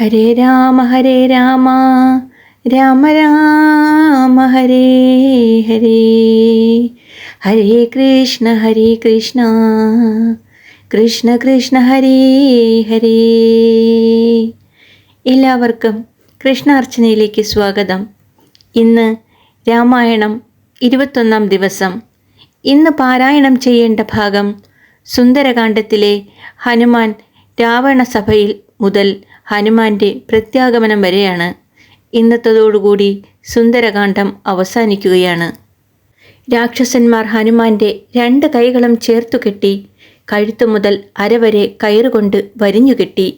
ഹരേ രാമ ഹരേ രാമ. രാമ രാമ ഹരേ ഹരേ. ഹരേ കൃഷ്ണ ഹരേ കൃഷ്ണ. കൃഷ്ണ കൃഷ്ണ ഹരേ ഹരേ. എല്ലാവർക്കും കൃഷ്ണാർച്ചനയിലേക്ക് സ്വാഗതം. ഇന്ന് രാമായണം ഇരുപത്തൊന്നാം ദിവസം. ഇന്ന് പാരായണം ചെയ്യേണ്ട ഭാഗം സുന്ദരകാന്ഡത്തിലെ ഹനുമാൻ രാവണസഭയിൽ മുതൽ ഹനുമാന്റെ പ്രത്യാഗമനം വരെയാണ്. ഇന്നത്തതോടുകൂടി സുന്ദരകാന്ഡം അവസാനിക്കുകയാണ്. രാക്ഷസന്മാർ ഹനുമാന്റെ രണ്ട് കൈകളും ചേർത്തു കെട്ടി കഴുത്തു മുതൽ അരവരെ കയറുകൊണ്ട് വരിഞ്ഞുകെട്ടി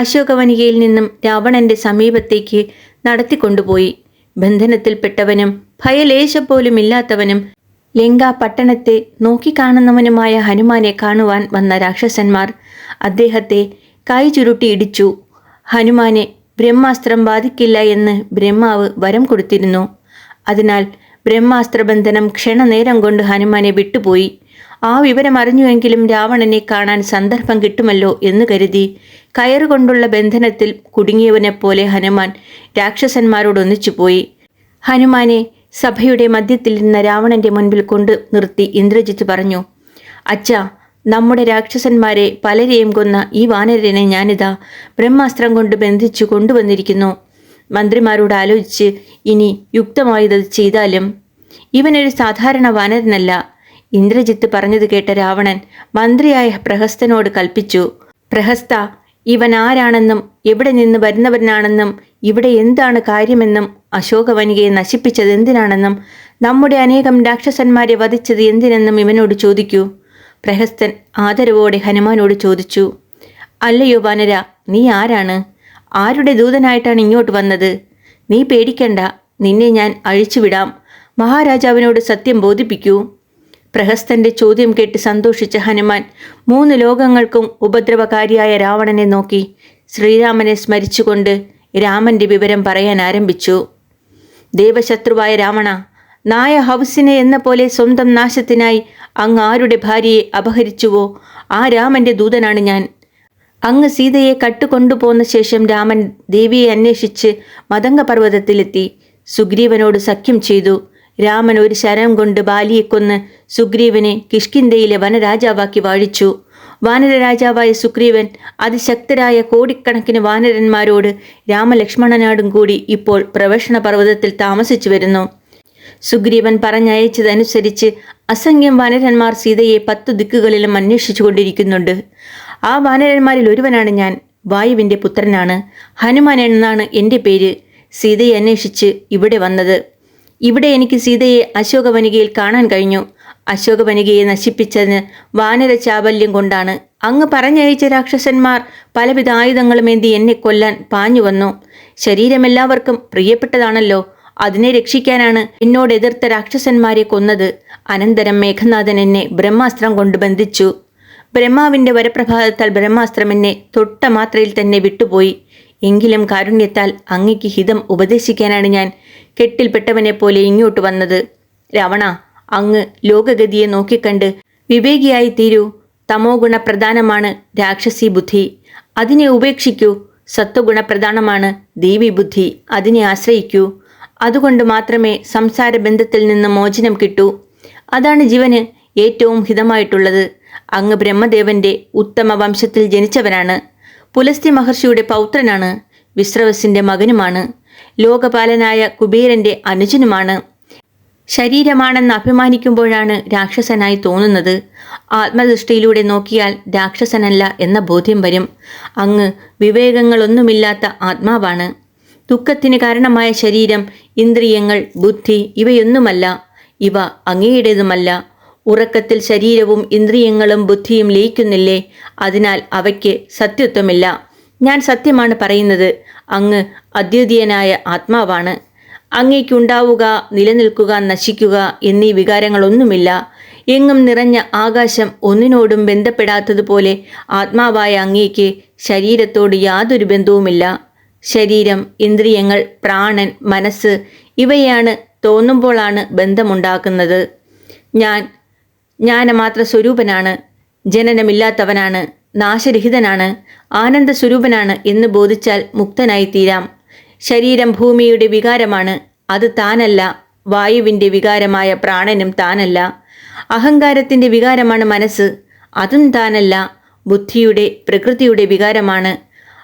അശോകവനികയിൽ നിന്നും രാവണന്റെ സമീപത്തേക്ക് നടത്തിക്കൊണ്ടുപോയി. ബന്ധനത്തിൽപ്പെട്ടവനും ഭയലേശം പോലും ഇല്ലാത്തവനും ലങ്ക പട്ടണത്തെ നോക്കിക്കാണുന്നവനുമായ ഹനുമാനെ കാണുവാൻ വന്ന രാക്ഷസന്മാർ അദ്ദേഹത്തെ കൈ ചുരുട്ടി ഇടിച്ചു. ഹനുമാനെ ബ്രഹ്മാസ്ത്രം ബാധിക്കില്ല എന്ന് ബ്രഹ്മാവ് വരം കൊടുത്തിരുന്നു. അതിനാൽ ബ്രഹ്മാസ്ത്രബന്ധനം ക്ഷണനേരം കൊണ്ട് ഹനുമാനെ വിട്ടുപോയി. ആ വിവരം അറിഞ്ഞുവെങ്കിലും രാവണനെ കാണാൻ സന്ദർഭം കിട്ടുമല്ലോ എന്ന് കരുതി കയറുകൊണ്ടുള്ള ബന്ധനത്തിൽ കുടുങ്ങിയവനെ പോലെ ഹനുമാൻ രാക്ഷസന്മാരോടൊന്നിച്ചു പോയി. ഹനുമാനെ സഭയുടെ മധ്യത്തിലിരുന്ന രാവണന്റെ മുൻപിൽ കൊണ്ട് നിർത്തി ഇന്ദ്രജിത്ത് പറഞ്ഞു അച്ഛ നമ്മുടെ രാക്ഷസന്മാരെ പലരെയും കൊന്ന ഈ വാനരനെ ഞാനിതാ ബ്രഹ്മാസ്ത്രം കൊണ്ട് ബന്ധിച്ചു കൊണ്ടുവന്നിരിക്കുന്നു. മന്ത്രിമാരോട് ആലോചിച്ച് ഇനി യുക്തമായത് ചെയ്താലും ഇവനൊരു സാധാരണ വാനരനല്ല. ഇന്ദ്രജിത്ത് പറഞ്ഞത് കേട്ട രാവണൻ മന്ത്രിയായ പ്രഹസ്തനോട് കൽപ്പിച്ചു പ്രഹസ്ത ഇവൻ ആരാണെന്നും എവിടെ നിന്ന് വരുന്നവനാണെന്നും ഇവിടെ എന്താണ് കാര്യമെന്നും അശോകവനികയെ നശിപ്പിച്ചത് എന്തിനാണെന്നും നമ്മുടെ അനേകം രാക്ഷസന്മാരെ വധിച്ചത് എന്തിനെന്നും ഇവനോട് ചോദിക്കൂ. പ്രഹസ്തൻ ആദരവോടെ ഹനുമാനോട് ചോദിച്ചു അല്ലയോ വാനര നീ ആരാണ്? ആരുടെ ദൂതനായിട്ടാണ് ഇങ്ങോട്ട് വന്നത്? നീ പേടിക്കണ്ട നിന്നെ ഞാൻ അഴിച്ചുവിടാം. മഹാരാജാവിനോട് സത്യം ബോധിപ്പിക്കൂ. പ്രഹസ്തന്റെ ചോദ്യം കേട്ട് സന്തോഷിച്ച ഹനുമാൻ മൂന്ന് ലോകങ്ങൾക്കും ഉപദ്രവകാരിയായ രാവണനെ നോക്കി ശ്രീരാമനെ സ്മരിച്ചുകൊണ്ട് രാമന്റെ വിവരം പറയാൻ ആരംഭിച്ചു. ദേവശത്രുവായ രാവണ നായ ഹൗസിനെ എന്ന പോലെ സ്വന്തം നാശത്തിനായി അങ്ങ് ആരുടെ ഭാര്യയെ അപഹരിച്ചുവോ? ആ രാമന്റെ ദൂതനാണ് ഞാൻ. അങ്ങ് സീതയെ കട്ടുകൊണ്ടുപോന്ന ശേഷം രാമൻ ദേവിയെ അന്വേഷിച്ച് മതംഗപർവതത്തിലെത്തി സുഗ്രീവനോട് സഖ്യം ചെയ്തു. രാമൻ ഒരു ശരം കൊണ്ട് ബാലിയെ കൊന്ന് സുഗ്രീവനെ കിഷ്കിന്തയിലെ വനരാജാവാക്കി വാഴിച്ചു. വാനരരാജാവായ സുഗ്രീവൻ അതിശക്തരായ കോടിക്കണക്കിന് വാനരന്മാരോട് രാമലക്ഷ്മണനാടും കൂടി ഇപ്പോൾ പ്രവേശന പർവതത്തിൽ താമസിച്ചു വരുന്നു. സുഗ്രീവൻ പറഞ്ഞയച്ചതനുസരിച്ച് അസംഖ്യം വാനരന്മാർ സീതയെ പത്തു ദിക്കുകളിലും അന്വേഷിച്ചു കൊണ്ടിരിക്കുന്നുണ്ട് ആ വാനരന്മാരിൽ ഒരുവനാണ് ഞാൻ. വായുവിന്റെ പുത്രനാണ്. ഹനുമാൻ എന്നാണ് എന്റെ പേര്. സീതയെ അന്വേഷിച്ച് ഇവിടെ വന്നത്. ഇവിടെ എനിക്ക് സീതയെ അശോകവനികയിൽ കാണാൻ കഴിഞ്ഞു. അശോകവനികയെ നശിപ്പിച്ചതിന് വാനര ചാബല്യം കൊണ്ടാണ്. അങ്ങ് പറഞ്ഞയച്ച രാക്ഷസന്മാർ പലവിധ ആയുധങ്ങളുമേന്തി എന്നെ കൊല്ലാൻ പാഞ്ഞു വന്നു. ശരീരമെല്ലാവർക്കും പ്രിയപ്പെട്ടതാണല്ലോ. അതിനെ രക്ഷിക്കാനാണ് എന്നോട് എതിർത്ത രാക്ഷസന്മാരെ കൊന്നത്. അനന്തരം മേഘനാഥൻ എന്നെ ബ്രഹ്മാസ്ത്രം കൊണ്ട് ബന്ധിച്ചു. ബ്രഹ്മാവിന്റെ വരപ്രഭാതത്താൽ ബ്രഹ്മാസ്ത്രം എന്നെ തൊട്ട മാത്രയിൽ തന്നെ വിട്ടുപോയി. എങ്കിലും കാരുണ്യത്താൽ അങ്ങയ്ക്ക് ഹിതം ഉപദേശിക്കാനാണ് ഞാൻ കെട്ടിൽപ്പെട്ടവനെ പോലെ ഇങ്ങോട്ട് വന്നത്. രവണ അങ്ങ് ലോകഗതിയെ നോക്കിക്കണ്ട്. വിവേകിയായി തീരൂ. തമോ ഗുണപ്രധാനമാണ് രാക്ഷസി ബുദ്ധി. അതിനെ ഉപേക്ഷിക്കൂ. സത്വഗുണപ്രധാനമാണ് ദേവി ബുദ്ധി. അതിനെ ആശ്രയിക്കൂ. അതുകൊണ്ട് മാത്രമേ സംസാര ബന്ധത്തിൽ നിന്ന് മോചനം കിട്ടൂ. അതാണ് ജീവന് ഏറ്റവും ഹിതമായിട്ടുള്ളത്. അങ്ങ് ബ്രഹ്മദേവന്റെ ഉത്തമ വംശത്തിൽ ജനിച്ചവനാണ്. പുലസ്തി മഹർഷിയുടെ പൗത്രനാണ്. വിശ്രവസിന്റെ മകനുമാണ്. ലോകപാലനായ കുബേരന്റെ അനുജനുമാണ്. ശരീരമാണെന്ന് അഭിമാനിക്കുമ്പോഴാണ് രാക്ഷസനായി തോന്നുന്നത്. ആത്മദൃഷ്ടിയിലൂടെ നോക്കിയാൽ രാക്ഷസനല്ല എന്ന ബോധ്യം വരും. അങ്ങ് വിവേകങ്ങളൊന്നുമില്ലാത്ത ആത്മാവാണ്. ദുഃഖത്തിന് കാരണമായ ശരീരം ഇന്ദ്രിയങ്ങൾ ബുദ്ധി ഇവയൊന്നുമല്ല. ഇവ അങ്ങയുടേതുമല്ല. ഉറക്കത്തിൽ ശരീരവും ഇന്ദ്രിയങ്ങളും ബുദ്ധിയും ലയിക്കുന്നില്ലേ? അതിനാൽ അവയ്ക്ക് സത്യത്വമില്ല ഞാൻ സത്യമാണ് പറയുന്നത്. അങ്ങ് അദ്വിതീയനായ ആത്മാവാണ്. അങ്ങേക്കുണ്ടാവുക നിലനിൽക്കുക നശിക്കുക എന്നീ വികാരങ്ങളൊന്നുമില്ല. എങ്ങും നിറഞ്ഞ ആകാശം ഒന്നിനോടും ബന്ധപ്പെടാത്തതുപോലെ ആത്മാവായ അങ്ങേക്ക് ശരീരത്തോട് യാതൊരു ബന്ധവുമില്ല. ശരീരം ഇന്ദ്രിയങ്ങൾ പ്രാണൻ മനസ്സ് ഇവയാണ് തോന്നുമ്പോഴാണ് ബന്ധമുണ്ടാക്കുന്നത്. ഞാൻ ജ്ഞാനമാത്ര സ്വരൂപനാണ് ജനനമില്ലാത്തവനാണ് നാശരഹിതനാണ് ആനന്ദ സ്വരൂപനാണ് എന്ന് ബോധിച്ചാൽ മുക്തനായി തീരാം ശരീരം ഭൂമിയുടെ വികാരമാണ് അത് താനല്ല വായുവിന്റെ വികാരമായ പ്രാണനും താനല്ല. അഹങ്കാരത്തിന്റെ വികാരമാണ് മനസ്സ് അതും താനല്ല ബുദ്ധിയുടെ പ്രകൃതിയുടെ വികാരമാണ്.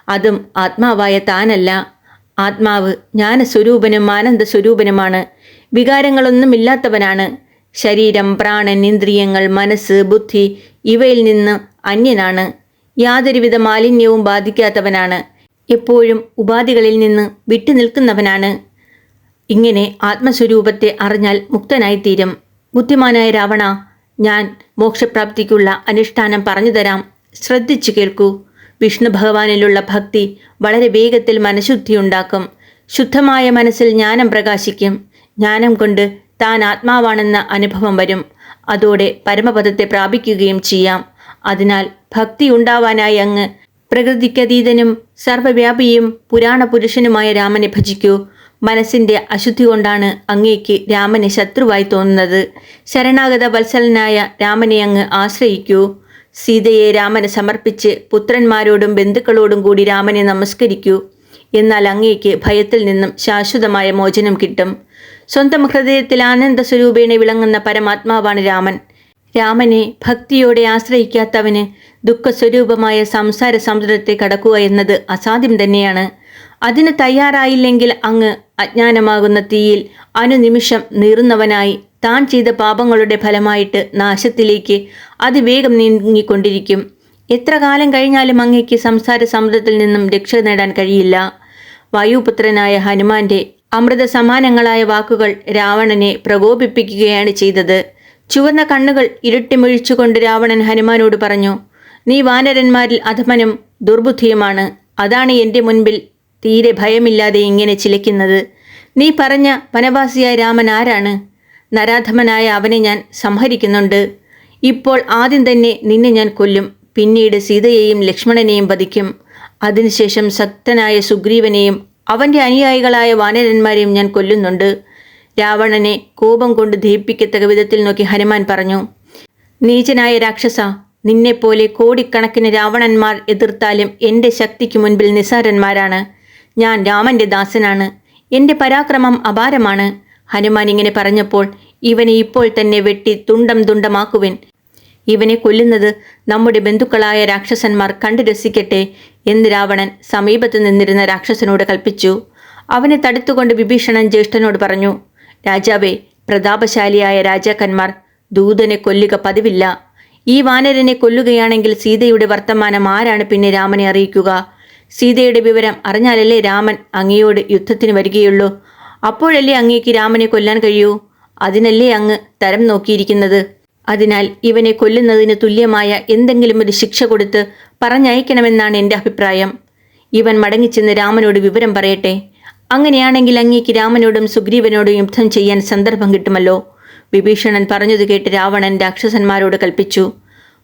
അതും ആത്മാവായ താനല്ല. ആത്മാവ് ജ്ഞാനസ്വരൂപനും ആനന്ദ സ്വരൂപനുമാണ് വികാരങ്ങളൊന്നുമില്ലാത്തവനാണ്. ശരീരം പ്രാണൻ ഇന്ദ്രിയങ്ങൾ മനസ്സ് ബുദ്ധി ഇവയിൽ നിന്ന് അന്യനാണ്. യാതൊരുവിധ മാലിന്യവും ബാധിക്കാത്തവനാണ്. എപ്പോഴും ഉപാധികളിൽ നിന്ന് വിട്ടുനിൽക്കുന്നവനാണ്. ഇങ്ങനെ ആത്മസ്വരൂപത്തെ അറിഞ്ഞാൽ മുക്തനായിത്തീരും. ബുദ്ധിമാനായ രാവണ ഞാൻ മോക്ഷപ്രാപ്തിക്കുള്ള അനുഷ്ഠാനം പറഞ്ഞുതരാം ശ്രദ്ധിച്ചു കേൾക്കൂ. വിഷ്ണു ഭഗവാനിലുള്ള ഭക്തി വളരെ വേഗത്തിൽ മനഃശുദ്ധിയുണ്ടാക്കും. ശുദ്ധമായ മനസ്സിൽ ജ്ഞാനം പ്രകാശിക്കും. ജ്ഞാനം കൊണ്ട് താൻ ആത്മാവാണെന്ന അനുഭവം വരും. അതോടെ പരമപദത്തെ പ്രാപിക്കുകയും ചെയ്യാം. അതിനാൽ ഭക്തി ഉണ്ടാവാനായി അങ്ങ് പ്രകൃതിക്കതീതനും സർവവ്യാപിയും പുരാണ പുരുഷനുമായ രാമനെ ഭജിക്കൂ. മനസ്സിന്റെ അശുദ്ധി കൊണ്ടാണ് അങ്ങേക്ക് രാമനെ ശത്രുവായി തോന്നുന്നത്. ശരണാഗത വത്സലനായ രാമനെ അങ്ങ് ആശ്രയിക്കൂ. സീതയെ രാമന് സമർപ്പിച്ച് പുത്രന്മാരോടും ബന്ധുക്കളോടും കൂടി രാമനെ നമസ്കരിക്കൂ. എന്നാൽ അങ്ങേക്ക് ഭയത്തിൽ നിന്നും ശാശ്വതമായ മോചനം കിട്ടും. സ്വന്തം ഹൃദയത്തിൽ ആനന്ദ സ്വരൂപേണ വിളങ്ങുന്ന പരമാത്മാവാണ് രാമൻ. രാമനെ ഭക്തിയോടെ ആശ്രയിക്കാത്തവന് ദുഃഖസ്വരൂപമായ സംസാര സമുദ്രത്തെ കടക്കുക എന്നത് അസാധ്യം തന്നെയാണ്. അതിന് തയ്യാറായില്ലെങ്കിൽ അങ്ങ് അജ്ഞാനമാകുന്ന തീയിൽ അനുനിമിഷം നീറുന്നവനായി താൻ ചെയ്ത പാപങ്ങളുടെ ഫലമായിട്ട് നാശത്തിലേക്ക് അതിവേഗം നീങ്ങിക്കൊണ്ടിരിക്കും. എത്ര കാലം കഴിഞ്ഞാലും അങ്ങയ്ക്ക് സംസാര സമുദ്രത്തിൽ നിന്നും രക്ഷ നേടാൻ കഴിയില്ല. വായുപുത്രനായ ഹനുമാന്റെ അമൃത സമാനങ്ങളായ വാക്കുകൾ രാവണനെ പ്രകോപിപ്പിക്കുകയാണ് ചെയ്തത്. ചുവന്ന കണ്ണുകൾ ഇരുട്ടിമൊഴിച്ചുകൊണ്ട് രാവണൻ ഹനുമാനോട് പറഞ്ഞു നീ വാനരന്മാരിൽ അധമനും ദുർബുദ്ധിയുമാണ്. അതാണ് എന്റെ മുൻപിൽ തീരെ ഭയമില്ലാതെ ഇങ്ങനെ ചിലയ്ക്കുന്നത്. നീ പറഞ്ഞ വനവാസിയായ രാമൻ ആരാണ്? നരാധമനായ അവനെ ഞാൻ സംഹരിക്കുന്നുണ്ട്. ഇപ്പോൾ ആദ്യം തന്നെ നിന്നെ ഞാൻ കൊല്ലും. പിന്നീട് സീതയെയും ലക്ഷ്മണനെയും വധിക്കും. അതിനുശേഷം ശക്തനായ സുഗ്രീവനെയും അവന്റെ അനുയായികളായ വാനരന്മാരെയും ഞാൻ കൊല്ലുന്നുണ്ട്. രാവണനെ കോപം കൊണ്ട് ദഹിപ്പിക്കത്തക വിധത്തിൽ നോക്കി ഹനുമാൻ പറഞ്ഞു നീചനായ രാക്ഷസ നിന്നെപ്പോലെ കോടിക്കണക്കിന് രാവണന്മാർ എതിർത്താലും എന്റെ ശക്തിക്ക് മുൻപിൽ നിസാരന്മാരാണ്. ഞാൻ രാമന്റെ ദാസനാണ്. എന്റെ പരാക്രമം അപാരമാണ്. ഹനുമാൻ ഇങ്ങനെ പറഞ്ഞപ്പോൾ ഇവനെ ഇപ്പോൾ തന്നെ വെട്ടി തുണ്ടം തുണ്ടമാക്കുവിൻ. ഇവനെ കൊല്ലുന്നത് നമ്മുടെ ബന്ധുക്കളായ രാക്ഷസന്മാർ കണ്ടു രസിക്കട്ടെ എന്ന് രാവണൻ സമീപത്ത് നിന്നിരുന്ന രാക്ഷസനോട് കൽപ്പിച്ചു. അവനെ തടുത്തുകൊണ്ട് വിഭീഷണൻ ജ്യേഷ്ഠനോട് പറഞ്ഞു രാജാവേ പ്രതാപശാലിയായ രാജാക്കന്മാർ ദൂതനെ കൊല്ലുക പതിവില്ല. ഈ വാനരനെ കൊല്ലുകയാണെങ്കിൽ സീതയുടെ വർത്തമാനം ആരാണ് പിന്നെ രാമനെ അറിയിക്കുക? സീതയുടെ വിവരം അറിഞ്ഞാലല്ലേ രാമൻ അങ്ങയോട് യുദ്ധത്തിന് വരികയുള്ളൂ. അപ്പോഴല്ലേ അങ്ങേക്ക് രാമനെ കൊല്ലാൻ കഴിയൂ? അതിനല്ലേ അങ്ങ് തരം നോക്കിയിരിക്കുന്നത്? അതിനാൽ ഇവനെ കൊല്ലുന്നതിന് തുല്യമായ എന്തെങ്കിലും ഒരു ശിക്ഷ കൊടുത്ത് പറഞ്ഞയക്കണമെന്നാണ് എന്റെ അഭിപ്രായം. ഇവൻ മടങ്ങിച്ചെന്ന് രാമനോട് വിവരം പറയട്ടെ. അങ്ങനെയാണെങ്കിൽ അങ്ങേക്ക് രാമനോടും സുഗ്രീവനോടും യുദ്ധം ചെയ്യാൻ സന്ദർഭം കിട്ടുമല്ലോ. വിഭീഷണൻ പറഞ്ഞത് കേട്ട് രാവണൻ രാക്ഷസന്മാരോട് കൽപ്പിച്ചു.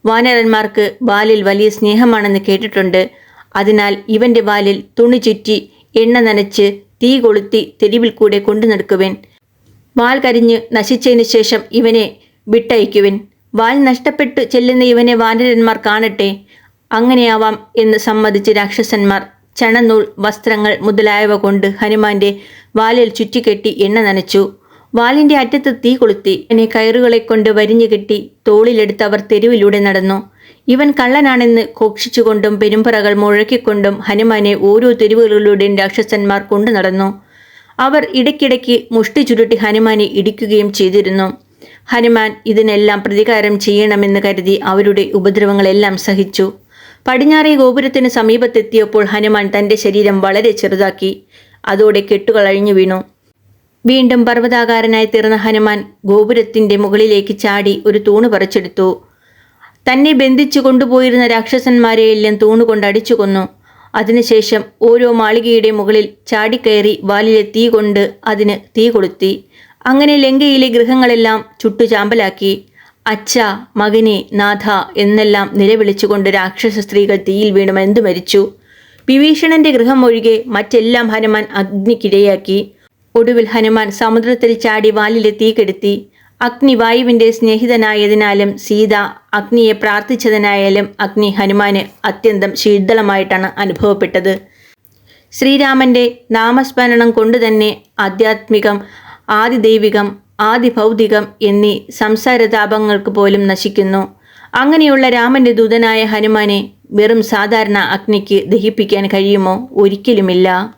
വാനരന്മാർക്ക് ബാലിൽ വലിയ സ്നേഹമാണെന്ന് കേട്ടിട്ടുണ്ട്. അതിനാൽ ഇവന്റെ ബാലിൽ തുണി ചുറ്റി എണ്ണ നനച്ച് തീ കൊളുത്തി തെരുവിൽ കൂടെ കൊണ്ടു നടക്കുവൻ. വാൽ കരിഞ്ഞ് നശിച്ചതിന് ശേഷം ഇവനെ വിട്ടയക്കുവൻ. വാൽ നഷ്ടപ്പെട്ടു ചെല്ലുന്ന ഇവനെ വാനരന്മാർ കാണട്ടെ. അങ്ങനെയാവാം എന്ന് സമ്മതിച്ച് രാക്ഷസന്മാർ ചണനൂൽ വസ്ത്രങ്ങൾ മുതലായവ കൊണ്ട് ഹനുമാന്റെ വാലിൽ ചുറ്റിക്കെട്ടി എണ്ണ നനച്ചു. വാലിന്റെ അറ്റത്ത് തീ കൊളുത്തി എന്നെ കയറുകളെ കൊണ്ട് വരിഞ്ഞു കെട്ടി തോളിലെടുത്ത് അവർ തെരുവിലൂടെ നടന്നു. ഇവൻ കള്ളനാണെന്ന് ഘോഷിച്ചുകൊണ്ടും പെരുമ്പറകൾ മുഴക്കിക്കൊണ്ടും ഹനുമാനെ ഓരോ തെരുവുകളിലൂടെയും രാക്ഷസന്മാർ കൊണ്ടു നടന്നു. അവർ ഇടയ്ക്കിടയ്ക്ക് മുഷ്ടി ചുരുട്ടി ഹനുമാനെ ഇടിക്കുകയും ചെയ്തിരുന്നു. ഹനുമാൻ ഇതിനെല്ലാം പ്രതികാരം ചെയ്യണമെന്ന് കരുതി അവരുടെ ഉപദ്രവങ്ങളെല്ലാം സഹിച്ചു. പടിഞ്ഞാറേ ഗോപുരത്തിന് സമീപത്തെത്തിയപ്പോൾ ഹനുമാൻ തന്റെ ശരീരം വളരെ ചെറുതാക്കി. അതോടെ കെട്ടുകൾ അഴിഞ്ഞു വീണു. വീണ്ടും പർവതാകാരനായി തീർന്ന ഹനുമാൻ ഗോപുരത്തിന്റെ മുകളിലേക്ക് ചാടി ഒരു തൂണ് പറിച്ചെടുത്തു. തന്നെ ബന്ധിച്ചു കൊണ്ടുപോയിരുന്ന രാക്ഷസന്മാരെയെല്ലാം തൂണുകൊണ്ട് അടിച്ചു കൊന്നു. അതിനുശേഷം ഓരോ മാളികയുടെ മുകളിൽ ചാടിക്കയറി വാലിലെ തീ കൊണ്ട് അതിന് തീ കൊളുത്തി. അങ്ങനെ ലങ്കയിലെ ഗൃഹങ്ങളെല്ലാം ചുട്ടു ചാമ്പലാക്കി അച്ഛ മകനെ നാഥ എന്നെല്ലാം നിലവിളിച്ചുകൊണ്ട് രാക്ഷസ സ്ത്രീകൾ തീയിൽ വീണു മരിച്ചു. വിഭീഷണന്റെ ഗൃഹം ഒഴികെ മറ്റെല്ലാം ഹനുമാൻ അഗ്നിക്കിരയാക്കി. ഒടുവിൽ ഹനുമാൻ സമുദ്രത്തിൽ ചാടി വാലിലെ തീ കെടുത്തി. അഗ്നി വായുവിന്റെ സ്നേഹിതനായതിനാലും സീത അഗ്നിയെ പ്രാർത്ഥിച്ചതിനായാലും അഗ്നി ഹനുമാന് അത്യന്തം ശീതളമായിട്ടാണ് അനുഭവപ്പെട്ടത്. ശ്രീരാമന്റെ നാമസ്മരണം കൊണ്ട് തന്നെ ആധ്യാത്മികം ആദിദൈവികം ആദിഭൗതികം എന്നീ സംസാരതാപങ്ങൾക്ക് പോലും നശിക്കുന്നു. അങ്ങനെയുള്ള രാമന്റെ ദൂതനായ ഹനുമാനെ വെറും സാധാരണ അഗ്നിക്ക് ദഹിപ്പിക്കാൻ കഴിയുമോ? ഒരിക്കലുമില്ല.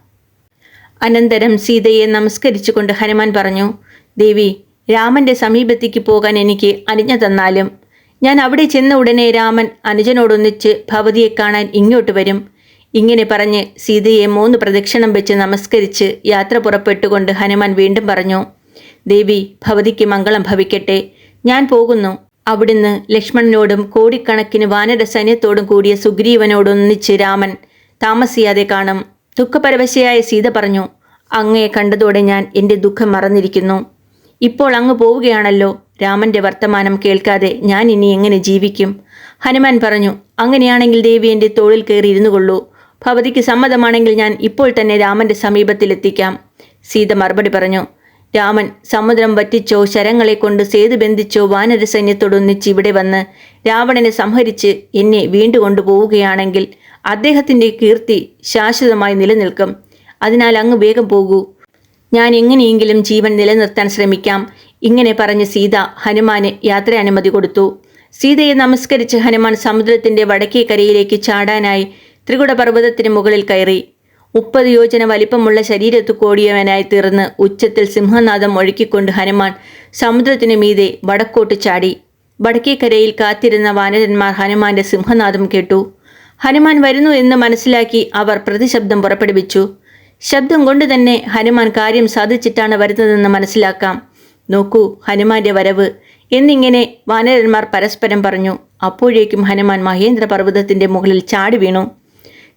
അനന്തരം സീതയെ നമസ്കരിച്ചുകൊണ്ട് ഹനുമാൻ പറഞ്ഞു ദേവി രാമന്റെ സമീപത്തേക്ക് പോകാൻ എനിക്ക് അനുജ്ഞ തന്നാലും ഞാൻ അവിടെ ചെന്ന ഉടനെ രാമൻ അനുജനോടൊന്നിച്ച് ഭവതിയെ കാണാൻ ഇങ്ങോട്ട് വരും. ഇങ്ങനെ പറഞ്ഞ് സീതയെ മൂന്ന് പ്രദക്ഷിണം വെച്ച് നമസ്കരിച്ച് യാത്ര പുറപ്പെട്ടുകൊണ്ട് ഹനുമാൻ വീണ്ടും പറഞ്ഞു ദേവി ഭവതിക്ക് മംഗളം ഭവിക്കട്ടെ. ഞാൻ പോകുന്നു. അവിടുന്ന് ലക്ഷ്മണനോടും കോടിക്കണക്കിന് വാനര സൈന്യത്തോടും കൂടിയ സുഗ്രീവനോടൊന്നിച്ച് രാമൻ താമസിയാതെ കാണും. ദുഃഖപരവശയായ സീത പറഞ്ഞു അങ്ങയെ കണ്ടതോടെ ഞാൻ എന്റെ ദുഃഖം മറന്നിരിക്കുന്നു. ഇപ്പോൾ അങ്ങ് പോവുകയാണല്ലോ. രാമന്റെ വർത്തമാനം കേൾക്കാതെ ഞാൻ ഇനി എങ്ങനെ ജീവിക്കും? ഹനുമാൻ പറഞ്ഞു അങ്ങനെയാണെങ്കിൽ ദേവി എന്റെ തോളിൽ കയറി ഇരുന്നു കൊള്ളൂ. ഭവതിക്ക് സമ്മതമാണെങ്കിൽ ഞാൻ ഇപ്പോൾ തന്നെ രാമന്റെ സമീപത്തിലെത്തിക്കാം സീത മറുപടി പറഞ്ഞു രാമൻ സമുദ്രം വറ്റിച്ചോ ശരങ്ങളെ കൊണ്ട് സേതു ബന്ധിച്ചോ വാനര സൈന്യത്തോടൊന്നിച്ച് ഇവിടെ വന്ന് രാവണനെ സംഹരിച്ച് എന്നെ വീണ്ടു കൊണ്ടുപോവുകയാണെങ്കിൽ അദ്ദേഹത്തിന്റെ കീർത്തി ശാശ്വതമായി നിലനിൽക്കും. അതിനാൽ അങ്ങ് വേഗം പോകൂ. ഞാൻ എങ്ങനെയെങ്കിലും ജീവൻ നിലനിർത്താൻ ശ്രമിക്കാം. ഇങ്ങനെ പറഞ്ഞ് സീത ഹനുമാന് യാത്രാനുമതി കൊടുത്തു. സീതയെ നമസ്കരിച്ച് ഹനുമാൻ സമുദ്രത്തിന്റെ വടക്കേ കരയിലേക്ക് ചാടാനായി ത്രികുടപർവതത്തിന് മുകളിൽ കയറി. മുപ്പത് യോജന വലിപ്പമുള്ള ശരീരത്തു കോടിയവനായി തീർന്ന് ഉച്ചത്തിൽ സിംഹനാദം ഒഴുക്കിക്കൊണ്ട് ഹനുമാൻ സമുദ്രത്തിനു മീതെ വടക്കോട്ട് ചാടി. വടക്കേക്കരയിൽ കാത്തിരുന്ന വാനരന്മാർ ഹനുമാന്റെ സിംഹനാദം കേട്ടു. ഹനുമാൻ വരുന്നു എന്ന് മനസ്സിലാക്കി അവർ പ്രതിശബ്ദം പുറപ്പെടുവിച്ചു. ശബ്ദം കൊണ്ട് തന്നെ ഹനുമാൻ കാര്യം സാധിച്ചിട്ടാണ് വരുന്നതെന്ന് മനസ്സിലാക്കാം. നോക്കൂ ഹനുമാന്റെ വരവ്. എന്നിങ്ങനെ വാനരന്മാർ പരസ്പരം പറഞ്ഞു അപ്പോഴേക്കും ഹനുമാൻ മഹേന്ദ്ര പർവതത്തിന്റെ മുകളിൽ ചാടി വീണു.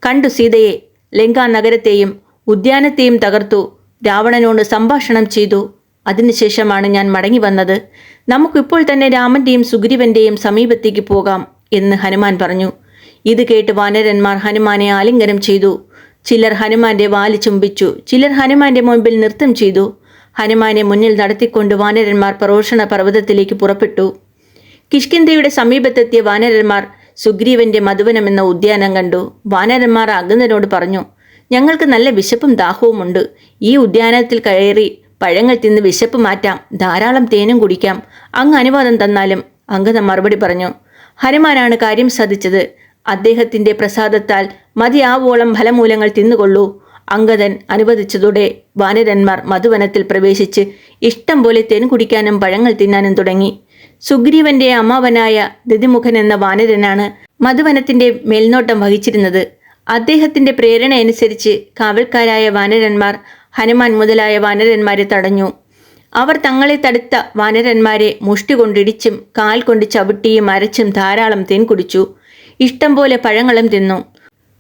കണ്ടു സീതയെ ലങ്കാ നഗരത്തെയും ഉദ്യാനത്തെയും തകർത്തു. രാവണനോട് സംഭാഷണം ചെയ്തു. അതിനുശേഷമാണ് ഞാൻ മടങ്ങി വന്നത്. നമുക്കിപ്പോൾ തന്നെ രാമന്റെയും സുഗ്രീവന്റെയും സമീപത്തേക്ക് പോകാം എന്ന് ഹനുമാൻ പറഞ്ഞു. ഇത് കേട്ട് വാനരന്മാർ ഹനുമാനെ ആലിംഗനം ചെയ്തു. ചിലർ ഹനുമാന്റെ വാൽ ചുംബിച്ചു. ചിലർ ഹനുമാന്റെ മുൻപിൽ നൃത്തം ചെയ്തു. ഹനുമാനെ മുന്നിൽ നടത്തിക്കൊണ്ട് വാനരന്മാർ പ്രരോഷണ പർവതത്തിലേക്ക് പുറപ്പെട്ടു. കിഷ്കിന്ധയുടെ സമീപത്തെത്തിയ വാനരന്മാർ സുഗ്രീവന്റെ മധുവനം എന്ന ഉദ്യാനം കണ്ടു. വാനരന്മാർ അഗന്തനോട് പറഞ്ഞു ഞങ്ങൾക്ക് നല്ല വിശപ്പും ദാഹവുമുണ്ട് ഈ ഉദ്യാനത്തിൽ കയറി പഴങ്ങൾ തിന്ന് വിശപ്പ് മാറ്റാം. ധാരാളം തേനും കുടിക്കാം. അങ്ങ് അനുവാദം തന്നാലും അങ്കദ മറുപടി പറഞ്ഞു ഹനുമാനാണ് കാര്യം സാധിച്ചത് അദ്ദേഹത്തിന്റെ പ്രസാദത്താൽ മതിയാവോളം ഫലമൂലങ്ങൾ തിന്നുകൊള്ളൂ. അങ്കദൻ അനുവദിച്ചതോടെ വാനരന്മാർ മധുവനത്തിൽ പ്രവേശിച്ച് ഇഷ്ടം പോലെ തേൻ കുടിക്കാനും പഴങ്ങൾ തിന്നാനും തുടങ്ങി. സുഗ്രീവന്റെ അമ്മാവനായ ദിതിമുഖൻ എന്ന വാനരനാണ് മധുവനത്തിന്റെ മേൽനോട്ടം വഹിച്ചിരുന്നത്. അദ്ദേഹത്തിന്റെ പ്രേരണ അനുസരിച്ച് കാവൽക്കാരായ വാനരന്മാർ ഹനുമാൻ മുതലായ വാനരന്മാരെ തടഞ്ഞു. അവർ തങ്ങളെ തടുത്ത വാനരന്മാരെ മുഷ്ടി കൊണ്ടിടിച്ചും കാൽ കൊണ്ട് ചവിട്ടിയും അരച്ചും ധാരാളം തേൻ കുടിച്ചു. ഇഷ്ടം പോലെ പഴങ്ങളും തിന്നു.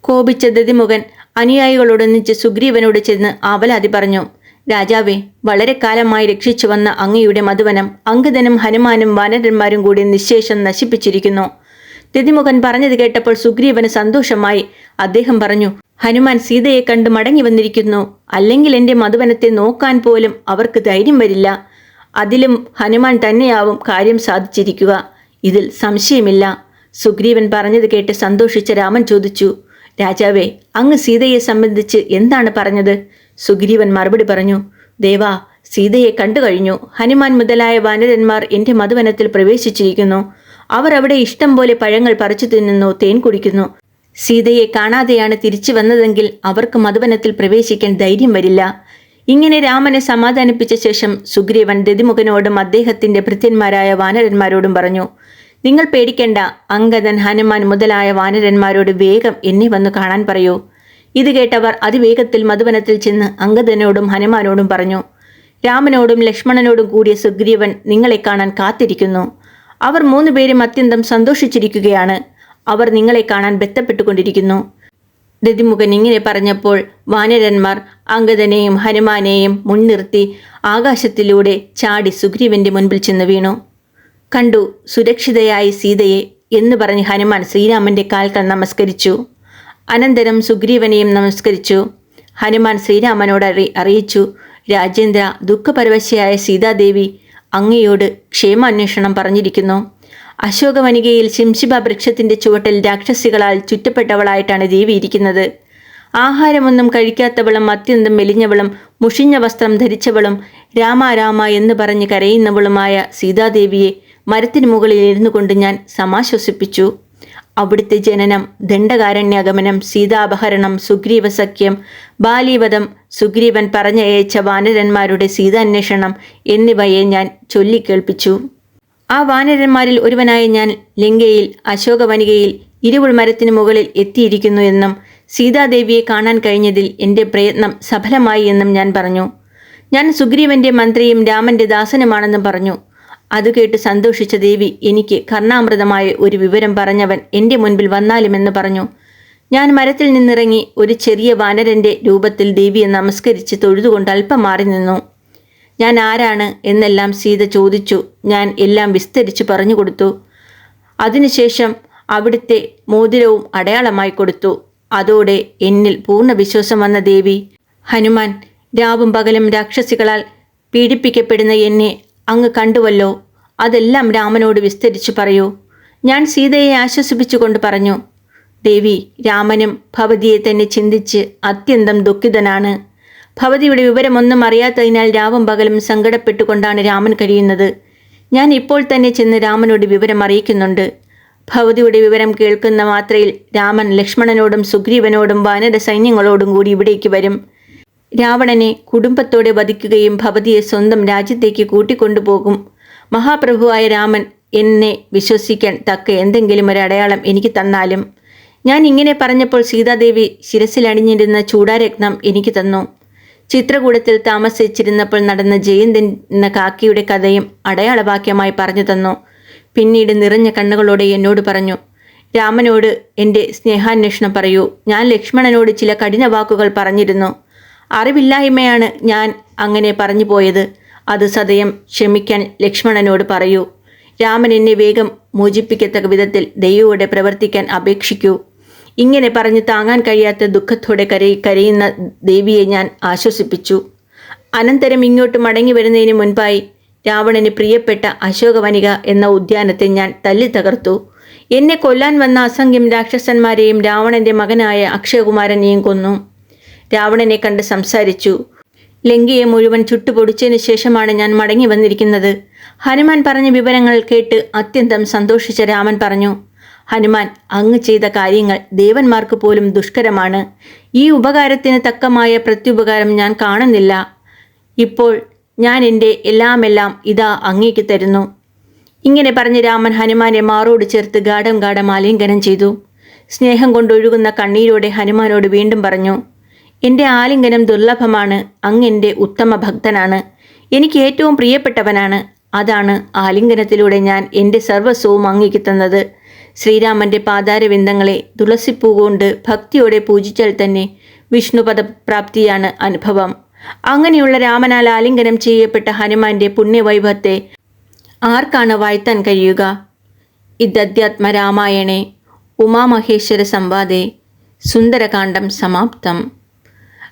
കോപിച്ച ദതിമുഖൻ അനുയായികളോടൊന്നിച്ച് സുഗ്രീവനോട് ചെന്ന് ആവലാതി പറഞ്ഞു രാജാവെ വളരെ കാലമായി രക്ഷിച്ചു വന്ന അങ്ങയുടെ മധുവനം അങ്കദനും ഹനുമാനും വാനരന്മാരും കൂടി നിശേഷം നശിപ്പിച്ചിരിക്കുന്നു. ദതിമുഖൻ പറഞ്ഞത് കേട്ടപ്പോൾ സുഗ്രീവന് സന്തോഷമായി. അദ്ദേഹം പറഞ്ഞു ഹനുമാൻ സീതയെ കണ്ട് മടങ്ങി വന്നിരിക്കുന്നു. അല്ലെങ്കിൽ എന്റെ മധുവനത്തെ നോക്കാൻ പോലും അവർക്ക് ധൈര്യം വരില്ല. അതിലും ഹനുമാൻ തന്നെയാവും കാര്യം സാധിച്ചിരിക്കുക. ഇതിൽ സംശയമില്ല. സുഗ്രീവൻ പറഞ്ഞത് കേട്ട് സന്തോഷിച്ച രാമൻ ചോദിച്ചു രാജാവേ അങ്ങ് സീതയെ സംബന്ധിച്ച് എന്താണ് പറഞ്ഞത്? സുഗ്രീവൻ മറുപടി പറഞ്ഞു ദേവാ സീതയെ കണ്ടു കഴിഞ്ഞു. ഹനുമാൻ മുതലായ വാനരന്മാർ എന്റെ മധുവനത്തിൽ പ്രവേശിച്ചിരിക്കുന്നു. അവർ അവിടെ ഇഷ്ടം പോലെ പഴങ്ങൾ പറിച്ചു തിന്നുന്നു തേൻ കുടിക്കുന്നു. സീതയെ കാണാതെയാണ് തിരിച്ചു വന്നതെങ്കിൽ അവർക്ക് മധുവനത്തിൽ പ്രവേശിക്കാൻ ധൈര്യം വരില്ല. ഇങ്ങനെ രാമനെ സമാധാനിപ്പിച്ച ശേഷം സുഗ്രീവൻ ദതിമുഖനോടും അദ്ദേഹത്തിന്റെ ഭൃത്യന്മാരായ വാനരന്മാരോടും പറഞ്ഞു നിങ്ങൾ പേടിക്കേണ്ട അങ്കദൻ ഹനുമാൻ മുതലായ വാനരന്മാരോട് വേഗം എന്നെ വന്നു കാണാൻ പറയൂ. ഇത് കേട്ടവർ അതിവേഗത്തിൽ മധുവനത്തിൽ ചെന്ന് അങ്കദനോടും ഹനുമാനോടും പറഞ്ഞു രാമനോടും ലക്ഷ്മണനോടും കൂടിയ സുഗ്രീവൻ നിങ്ങളെ കാണാൻ കാത്തിരിക്കുന്നു. അവർ മൂന്നുപേരും അത്യന്തം സന്തോഷിച്ചിരിക്കുകയാണ്. അവർ നിങ്ങളെ കാണാൻ ബന്ധപ്പെട്ടുകൊണ്ടിരിക്കുന്നു. രതിമുഖൻ ഇങ്ങനെ പറഞ്ഞപ്പോൾ വാനരന്മാർ അങ്കദനെയും ഹനുമാനെയും മുൻനിർത്തി ആകാശത്തിലൂടെ ചാടി സുഗ്രീവന്റെ മുൻപിൽ ചെന്ന് വീണു. കണ്ടു സുരക്ഷിതയായി സീതയെ എന്ന് പറഞ്ഞ് ഹനുമാൻ ശ്രീരാമന്റെ കാൽക്കൽ നമസ്കരിച്ചു. അനന്തരം സുഗ്രീവനെയും നമസ്കരിച്ചു. ഹനുമാൻ ശ്രീരാമനോട് അറി അറിയിച്ചു രാജേന്ദ്ര ദുഃഖപരവശയായ സീതാദേവി അങ്ങയോട് ക്ഷേമാന്വേഷണം പറഞ്ഞിരിക്കുന്നു. അശോകവനികയിൽ ശിംശിബ വൃക്ഷത്തിന്റെ ചുവട്ടിൽ രാക്ഷസികളാൽ ചുറ്റപ്പെട്ടവളായിട്ടാണ് ദേവി ഇരിക്കുന്നത്. ആഹാരമൊന്നും കഴിക്കാത്തവളും അത്യന്തം മെലിഞ്ഞവളും മുഷിഞ്ഞ വസ്ത്രം ധരിച്ചവളും രാമാരാമ രാമ എന്ന് പറഞ്ഞ് കരയുന്നവളുമായ സീതാദേവിയെ മരത്തിനു മുകളിൽ ഇരുന്നു കൊണ്ട് ഞാൻ സമാശ്വസിപ്പിച്ചു. അവിടുത്തെ ജനനം ദണ്ഡകാരണ്യാഗമനം സീതാപഹരണം സുഗ്രീവ സഖ്യം ബാലീവധം സുഗ്രീവൻ പറഞ്ഞയച്ച വാനരന്മാരുടെ സീതാന്വേഷണം എന്നിവയെ ഞാൻ ചൊല്ലിക്കേൾപ്പിച്ചു. ആ വാനരന്മാരിൽ ഒരുവനായ ഞാൻ ലങ്കയിൽ അശോകവനികയിൽ ഇരുവുൾ മരത്തിന് മുകളിൽ എത്തിയിരിക്കുന്നു എന്നും സീതാദേവിയെ കാണാൻ കഴിഞ്ഞതിൽ എന്റെ പ്രയത്നം സഫലമായി എന്നും ഞാൻ പറഞ്ഞു. ഞാൻ സുഗ്രീവന്റെ മന്ത്രിയും രാമന്റെ ദാസനുമാണെന്നും പറഞ്ഞു. അത് കേട്ട് സന്തോഷിച്ച ദേവി എനിക്ക് കർണാമൃതമായ ഒരു വിവരം പറഞ്ഞവൻ എന്റെ മുൻപിൽ വന്നാലുമെന്ന് പറഞ്ഞു. ഞാൻ മരത്തിൽ നിന്നിറങ്ങി ഒരു ചെറിയ വാനരന്റെ രൂപത്തിൽ ദേവിയെ നമസ്കരിച്ച് തൊഴുതുകൊണ്ട് അല്പം മാറി നിന്നു. ഞാൻ ആരാണ്? എന്നെല്ലാം സീത ചോദിച്ചു. ഞാൻ എല്ലാം വിസ്തരിച്ച് പറഞ്ഞു കൊടുത്തു. അതിനുശേഷം അവിടുത്തെ മോതിരവും അടയാളമായി കൊടുത്തു. അതോടെ എന്നിൽ പൂർണ വിശ്വാസം വന്ന ദേവി ഹനുമാൻ രാവും പകലും രാക്ഷസികളാൽ പീഡിപ്പിക്കപ്പെടുന്ന എന്നെ അങ്ങ് കണ്ടുവല്ലോ. അതെല്ലാം രാമനോട് വിസ്തരിച്ചു പറയൂ. ഞാൻ സീതയെ ആശ്വസിപ്പിച്ചുകൊണ്ട് പറഞ്ഞു. ദേവി രാമനും ഭവതിയെ തന്നെ ചിന്തിച്ച് അത്യന്തം ദുഃഖിതനാണ്. ഭവതിയുടെ വിവരമൊന്നും അറിയാത്തതിനാൽ രാവും പകലും സങ്കടപ്പെട്ടുകൊണ്ടാണ് രാമൻ കഴിയുന്നത്. ഞാൻ ഇപ്പോൾ തന്നെ ചെന്ന് രാമനോട് വിവരം അറിയിക്കുന്നുണ്ട്. ഭവതിയുടെ വിവരം കേൾക്കുന്ന മാത്രയിൽ രാമൻ ലക്ഷ്മണനോടും സുഗ്രീവനോടും വാനര സൈന്യങ്ങളോടും കൂടി ഇവിടേക്ക് വരും. രാവണനെ കുടുംബത്തോടെ വധിക്കുകയും ഭവതിയെ സ്വന്തം രാജ്യത്തേക്ക് കൂട്ടിക്കൊണ്ടുപോകും. മഹാപ്രഭുവായ രാമൻ എന്നെ വിശ്വസിക്കാൻ തക്ക എന്തെങ്കിലും ഒരു അടയാളം എനിക്ക് തന്നാലും. ഞാൻ ഇങ്ങനെ പറഞ്ഞപ്പോൾ സീതാദേവി ശിരസിൽ അണിഞ്ഞിരുന്ന ചൂടാരത്നം എനിക്ക് തന്നു. ചിത്രകൂടത്തിൽ താമസിച്ചിരുന്നപ്പോൾ നടന്ന ജയന്തൻ എന്ന കാക്കിയുടെ കഥയും അടയാളവാക്യമായി പറഞ്ഞു തന്നു. പിന്നീട് നിറഞ്ഞ കണ്ണുകളോടെ എന്നോട് പറഞ്ഞു രാമനോട് എന്റെ സ്നേഹാന്വേഷണം പറയൂ. ഞാൻ ലക്ഷ്മണനോട് ചില കഠിന വാക്കുകൾ പറഞ്ഞിരുന്നു. അറിവില്ലായ്മയാണ് ഞാൻ അങ്ങനെ പറഞ്ഞു പോയത്. അത് സദയം ക്ഷമിക്കാൻ ലക്ഷ്മണനോട് പറയൂ. രാമൻ എന്നെ വേഗം മോചിപ്പിക്കത്തക്ക വിധത്തിൽ ദൈവയോടെ പ്രവർത്തിക്കാൻ അപേക്ഷിക്കൂ. ഇങ്ങനെ പറഞ്ഞ് താങ്ങാൻ കഴിയാത്ത ദുഃഖത്തോടെ കരയി കരയുന്ന ദേവിയെ ഞാൻ ആശ്വസിപ്പിച്ചു. അനന്തരം ഇങ്ങോട്ട് മടങ്ങി വരുന്നതിന് മുൻപായി രാവണന് പ്രിയപ്പെട്ട അശോകവനിക എന്ന ഉദ്യാനത്തെ ഞാൻ തല്ലി തകർത്തു. എന്നെ കൊല്ലാൻ വന്ന അസംഖ്യം രാക്ഷസന്മാരെയും രാവണന്റെ മകനായ അക്ഷയകുമാരനെയും കൊന്നു. രാവണനെ കണ്ട് സംസാരിച്ചു. ലങ്കയെ മുഴുവൻ ചുട്ടുപൊടിച്ചതിന് ശേഷമാണ് ഞാൻ മടങ്ങി വന്നിരിക്കുന്നത്. ഹനുമാൻ പറഞ്ഞ വിവരങ്ങൾ കേട്ട് അത്യന്തം സന്തോഷിച്ച രാമൻ പറഞ്ഞു ഹനുമാൻ അങ്ങ് ചെയ്ത കാര്യങ്ങൾ ദേവന്മാർക്ക് പോലും ദുഷ്കരമാണ്. ഈ ഉപകാരത്തിന് തക്കമായ പ്രത്യുപകാരം ഞാൻ കാണുന്നില്ല. ഇപ്പോൾ ഞാൻ എന്റെ എല്ലാമെല്ലാം ഇതാ അങ്ങേക്ക് തരുന്നു. ഇങ്ങനെ പറഞ്ഞ് രാമൻ ഹനുമാനെ മാറോട് ചേർത്ത് ഗാഠം ഗാഠം ആലിംഗനം ചെയ്തു. സ്നേഹം കൊണ്ടൊഴുകുന്ന കണ്ണീരോടെ ഹനുമാനോട് വീണ്ടും പറഞ്ഞു എന്റെ ആലിംഗനം ദുർലഭമാണ് അങ്ങ് എന്റെ ഉത്തമ ഭക്തനാണ് എനിക്ക് ഏറ്റവും പ്രിയപ്പെട്ടവനാണ് അതാണ് ആലിംഗനത്തിലൂടെ ഞാൻ എന്റെ സർവസ്വവും അങ്ങിക്ക് തന്നത്. ശ്രീരാമന്റെ പാതാരവിന്ദങ്ങളെ തുളസിപ്പൂകൊണ്ട് ഭക്തിയോടെ പൂജിച്ചാൽ തന്നെ വിഷ്ണുപദ പ്രാപ്തിയാണ് അനുഭവം. അങ്ങനെയുള്ള രാമനാൽ ആലിംഗനം ചെയ്യപ്പെട്ട ഹനുമാന്റെ പുണ്യവൈഭവത്തെ ആർക്കാണ് വാഴ്ത്താൻ കഴിയുക? ഇദ്ധ്യാത്മ രാമായണേ ഉമാമഹേശ്വര സംവാദേ സുന്ദരകാന്ഡം സമാപ്തം.